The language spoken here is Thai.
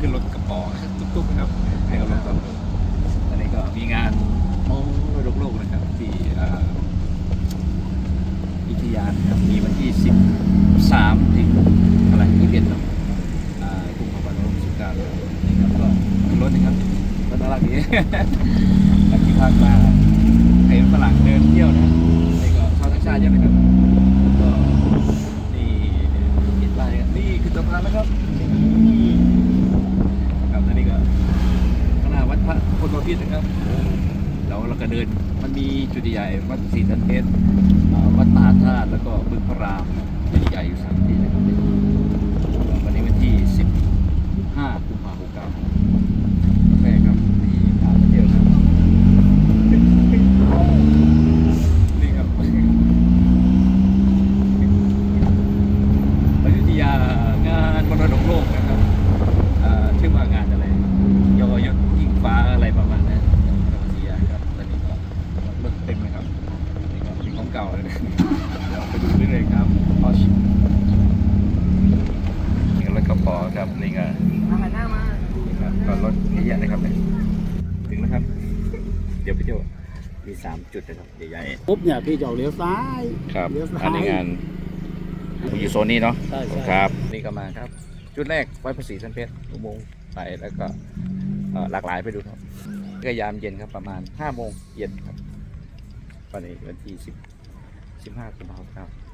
ขึ้นรถกระป๋อตุ๊กๆนะครับให้กำลังใจตอนนี้ก็มีงานมองโลกโลกนะครับที่อิทยานะครับมีวันที่ 13 ถึงอะไรที่เอ็ดเนาะอ่ากุมภาพันธ์สิบเก้านี่ครับก็ขึ้นรถนะครับรถน่ารักดีหลังที่พามาเห็นฝรั่งเดินเที่ยวนะนี่ก็ชาวต่างชาติเยอะนะครับก็นี่เห็นป้ายกันนี่คือสะพานแล้วครับนี่ครับแล้วนี่ก็ข้างหน้าวัดพระ พุทธบพิตรนะครับแล้วเราก็เดินมันมีจุดใหญ่วัดศรีสันเพชรวัดมหาธาตุแล้วก็บึงพระรามจุดใหญ่อยู่สามที่นะครับวันนี้วันที่ 15กุมภาพันธ์69แม่ครับนี่พามาเที่ยวครับนี่ครับอยุธยางานมรดกโลกนะครับอ่าชื่อว่างานอะไร ยอยศยิ่งฟ้าอะไรประมาณนั้นอยุธยาครับตอนนี้ก็รถเต็มเลยครับนี่ก็เป็นของ เก่าเลยนะเดี๋ยวไปดูเรื่อยๆครับออชนี่ก็รถกระป๋อครับนี่ก็มาหันหน้ามานี่ครับก็รถเยอะแยะเลยครับเนี่ยถึงแล้วครับ เดี๋ยวไปเที่ยวมีสามจุดนะครับใหญ่ๆปุ๊บเนี่ยพี่จะออกเลี้ยวซ้ายครับเลี้ยวซ้ายอันนี้งานอยู่โซนนี้เนาะใช่ใช่ครับนี่ก็มาครับ จุดแรกวัดภาษีสันเพชรอุโมงค์ไปแล้วก็เอ่อหลากหลายไปดูครับก็ยามเย็นครับประมาณ5โมงเย็นครับตอนนี้วันที่10 15 สิบห้าสิบหกครับ